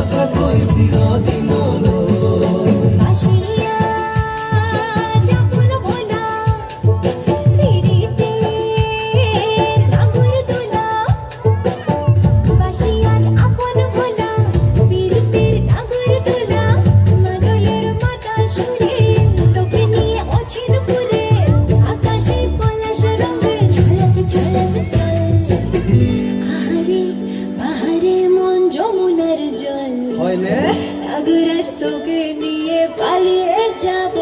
Cosa coincido di loro হয় না? আগুরাজ তোকে নিয়ে পালিয়ে যাব।